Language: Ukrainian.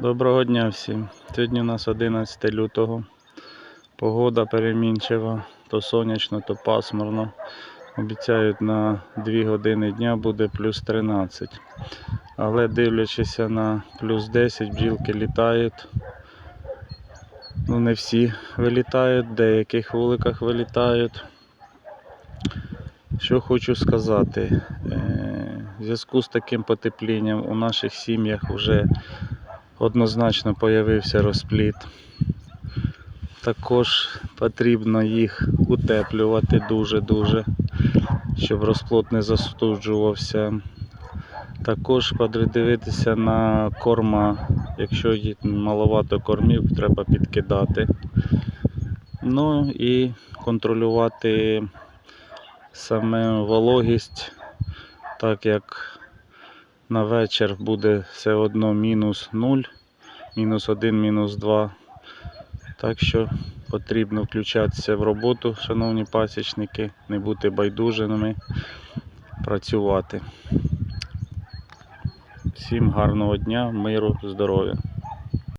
Доброго дня всім. Сьогодні у нас 11 лютого. Погода перемінчива, то сонячно, то пасмурно. Обіцяють на 2 години дня буде плюс 13. Але дивлячись на плюс 10, бджілки літають. Ну не всі вилітають, в деяких вуликах вилітають. Що хочу сказати. Е, В зв'язку з таким потеплінням у наших сім'ях вже однозначно появився розпліт. Також потрібно їх утеплювати дуже-дуже, щоб розплод не застуджувався. Також подивитися на корма. Якщо маловато кормів, треба підкидати. Ну і контролювати саме вологість, так як на вечір буде все одно мінус 0, мінус 1, мінус 2. Так що потрібно включатися в роботу, шановні пасічники, не бути байдужими, працювати. Всім гарного дня, миру, здоров'я.